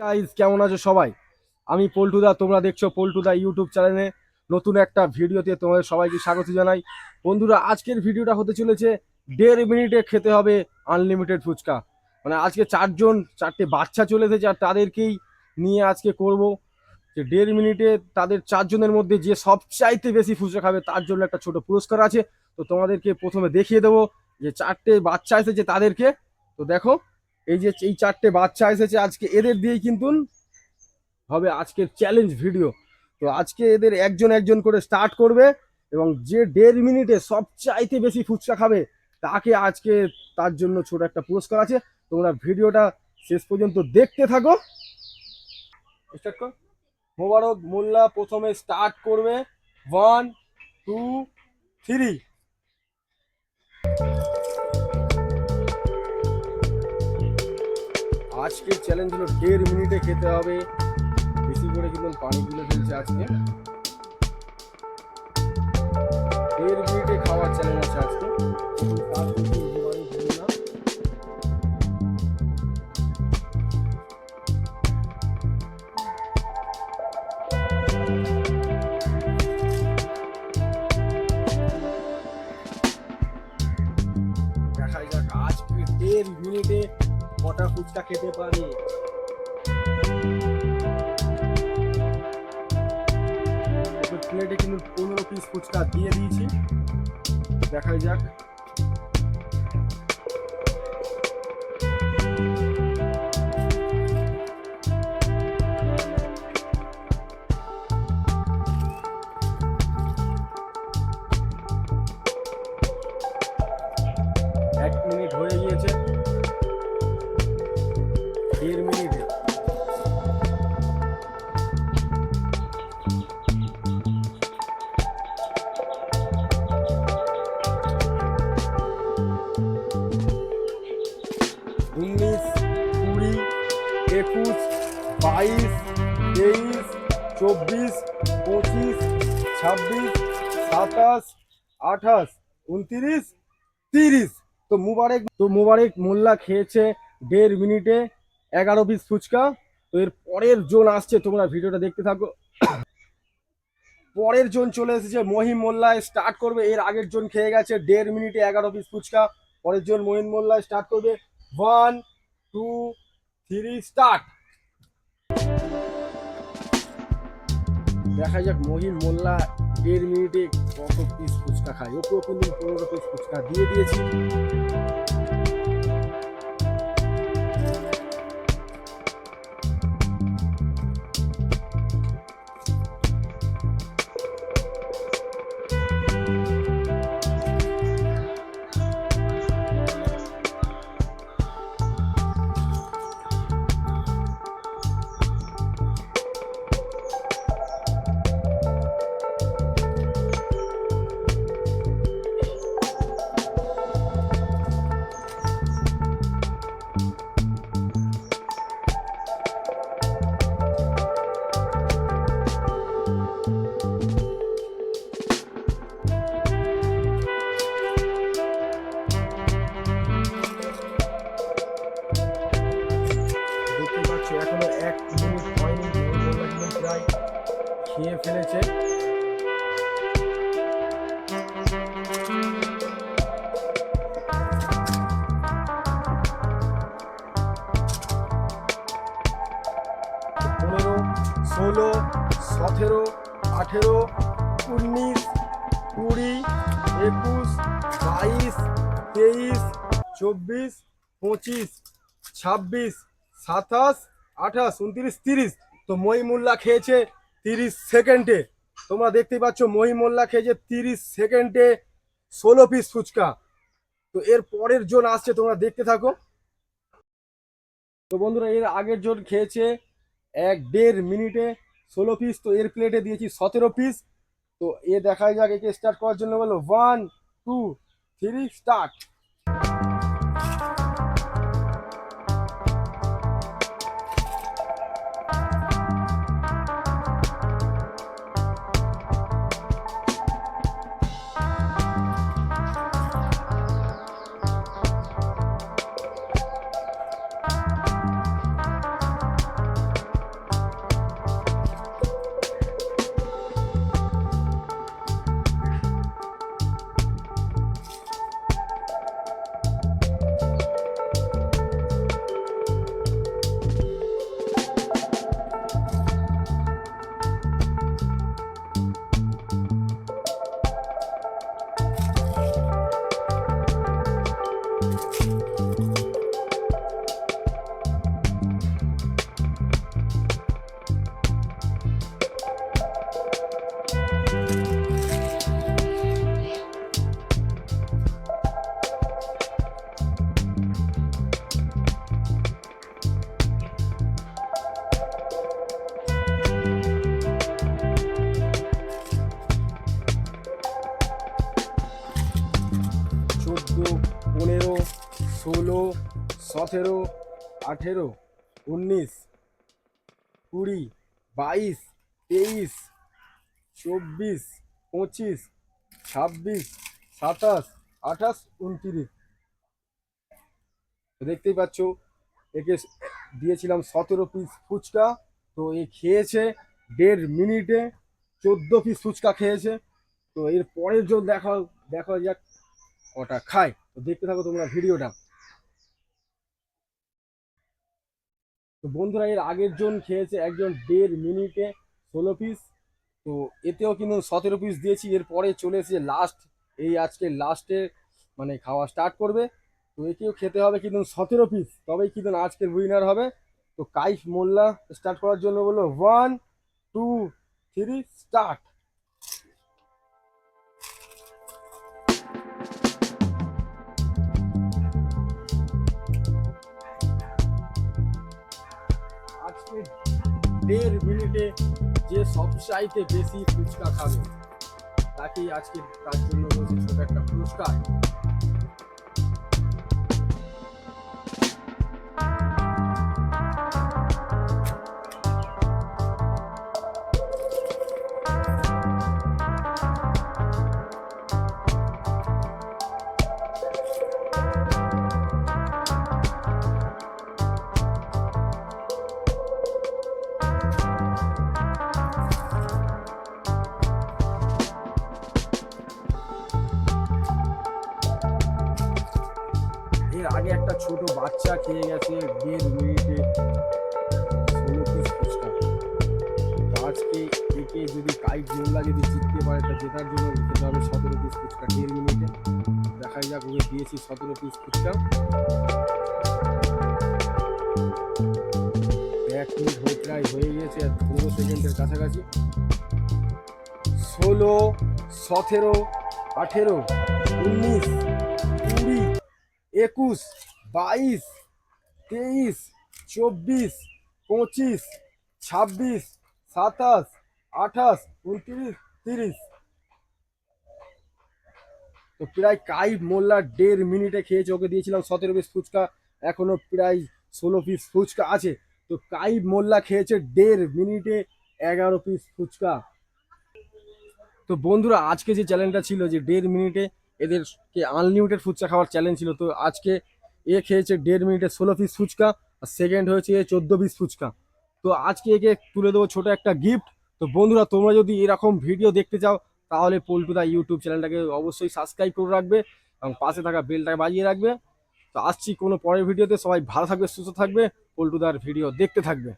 Guys কেমন আছো সবাই? আমি পল্টুদা, তোমরা দেখছ পল্টুদা ইউটিউব চ্যানেলে নতুন একটা ভিডিওতে তোমাদের সবাইকে স্বাগত জানাই। বন্ধুরা, আজকের ভিডিওটা হতে চলেছে, দেড় মিনিটে খেতে হবে আনলিমিটেড ফুচকা। মানে আজকে চারজন, চারটে বাচ্চা চলে এসেছে আর তাদেরকেই নিয়ে আজকে করব। যে দেড় মিনিটে তাদের চারজনের মধ্যে যে সবচাইতে বেশি ফুচকা খাবে, তার জন্য একটা ছোট পুরস্কার আছে। তো তোমাদেরকে প্রথমে দেখিয়ে দেবো যে চারটে বাচ্চা এসেছে তাদেরকে। তো দেখো এই যে এই চারটে বাচ্চা এসেছে, আজকে এদের দিয়েই কিন্তু হবে আজকের চ্যালেঞ্জ ভিডিও তো আজকে এদের একজন একজন করে স্টার্ট করবে এবং যে দেড় মিনিটে সবচাইতে বেশি ফুচকা খাবে, তাকে আজকে তার জন্য ছোট একটা পুরস্কার আছে। তোমরা ভিডিওটা শেষ পর্যন্ত দেখতে থাকো। স্টার্ট কর। মোবারক মোল্লা প্রথমে স্টার্ট করবে। ওয়ান টু থ্রি আজকের চ্যালেঞ্জ হলো দেড় মিনিটে খেতে হবে। বেশি করে কিন্তু পানি তুলে ফেলছে আজকে। দেড় মিনিটে খাওয়ার চ্যালেঞ্জ আছে আজকে। আজকে দেড় মিনিটে কটা ফুচকা খেতে পারি? প্লেটে কিন্তু পনেরো পিস ফুচকা দিয়ে দিয়েছি। দেখাই যাক। উনিশ, কুড়ি, একুশ, বাইশ, তেইশ, চব্বিশ, পঁচিশ, ছাব্বিশ, সাতাশ, আঠাশ, উনতিরিশ, তিরিশ। তো মুবারক তো মুবারক মোল্লা খেয়েছে দেড় মিনিটে। এগারো পিস ফুচকা। তো এর পরের জোন আসছে, তোমরা ভিডিওটা দেখতে থাকো। পরের জোন চলে এসেছে মহিম মোল্লায় স্টার্ট করবে। এর আগের জন খেয়ে গেছে দেড় মিনিটে এগারো পিস ফুচকা। পরের জন মহিম মোল্লায় স্টার্ট করবে। ওয়ান টু থ্রি স্টার্ট দেখা যাক মহিম মোল্লা দেড় মিনিটে কত পিস ফুচকা খায়। ওকেও কিন্তু পনেরো পিস ফুচকা দিয়ে দিয়েছি। খেয়ে ফেলেছে। পনেরো, ষোলো, সতেরো, আঠেরো, উনিশ, কুড়ি, একুশ, বাইশ, তেইশ, চব্বিশ, পঁচিশ, ছাব্বিশ, সাতাশ, আঠাশ, উনত্রিশ, তিরিশ। তো মহিমুল্লা খেয়েছে তিরিশ সেকেন্ডে। তোমরা দেখতেই পাচ্ছ, মহিমুল্লা খেয়েছে তিরিশ সেকেন্ডে ষোলো পিস ফুচকা। তো এর পরের জোন আসছে, তোমরা দেখতে থাকো। তো বন্ধুরা, এর আগের জন খেয়েছে এক দেড় মিনিটে ষোলো পিস তো এর প্লেটে দিয়েছি সতেরো পিস তো এ দেখাই যাক, একে স্টার্ট করার জন্য বলো ওয়ান টু থ্রি স্টার্ট সতেরো, আঠেরো, উনিশ, কুড়ি, বাইশ, তেইশ, চব্বিশ, পঁচিশ, ছাব্বিশ, সাতাশ, আঠাশ, উনত্রিশ। দেখতেই পাচ্ছ, একে দিয়েছিলাম সতেরো পিস ফুচকা। তো এ খেয়েছে দেড় মিনিটে চোদ্দ পিস ফুচকা খেয়েছে। তো এর পরের জন্য দেখা দেখা যাক কটা খায়। তো দেখতে থাকো তোমরা ভিডিওটা। তো বন্ধুরা, এর আগের জন খেয়েছে একজন দেড় মিনিটে ষোলো পিস তো এতেও কিন্তু সতেরো পিস দিয়েছি। এরপরে চলে এসেছে লাস্ট এই আজকে লাস্টে মানে খাওয়া স্টার্ট করবে। তো একেও খেতে হবে কিন্তু সতেরো পিস তবেই কিন্তু আজকের উইনার হবে। তো কাইফ মোল্লা স্টার্ট করার জন্য বলল ওয়ান টু থ্রি স্টার্ট দেড় মিনিটে যে সবচাইতে বেশি ফুচকা খাবে, তাকেই আজকে তার জন্য রয়েছে ছোট একটা পুরস্কার। আগে একটা ছোট বাচ্চা খেয়ে গেছে দেড় মিনিটে। ষোলো পিস ফুচকা। একে যদি কাইক মোল্লা যদি জিততে পারে, তা জেতার জন্য খেতে হবে সতেরো পিস ফুচকা দেড় মিনিটে। দেখাই যাক ওকে দিয়েছি সতেরো পিস ফুচকা। এক মিনিট হয়ে প্রায় হয়ে গিয়েছে পনেরো সেকেন্ডের কাছাকাছি। ষোলো, সতেরো, আঠেরো, উনিশ। একুশ, বাইশ, তেইশ, চব্বিশ, পঁচিশ, ছাব্বিশ, সাতাশ, আঠাশ, উনত্রিশ, তিরিশ। তো প্রায় কাইব মোল্লা দেড় মিনিটে খেয়েছে, ওকে দিয়েছিলাম সতেরো পিস ফুচকা। এখনও প্রায় ষোলো পিস ফুচকা আছে। তো কাইব মোল্লা খেয়েছে দেড় মিনিটে এগারো পিস ফুচকা। তো বন্ধুরা, আজকে যে চ্যালেঞ্জটা ছিল যে দেড় মিনিটে এদেরকে আনলিমিটেড ফুচকা খাওয়ার চ্যালেঞ্জ ছিল। তো আজকে এ খেয়েছে দেড় মিনিটে ষোলো পিস ফুচকা, আর সেকেন্ড হয়েছে চোদ্দ পিস ফুচকা। তো আজকে একে তুলে দেবো ছোট একটা গিফট তো বন্ধুরা, তোমরা যদি এরকম ভিডিও দেখতে চাও, তাহলে পল্টুদা ইউটিউব চ্যানেলটাকে অবশ্যই সাবস্ক্রাইব করে রাখবে এবং পাশে থাকা বেলটাকে বাজিয়ে রাখবে। তো আসছি কোনো পরের ভিডিওতে সবাই ভালো থাকবে, সুস্থ থাকবে। পল্টুদার ভিডিও দেখতে থাকবে।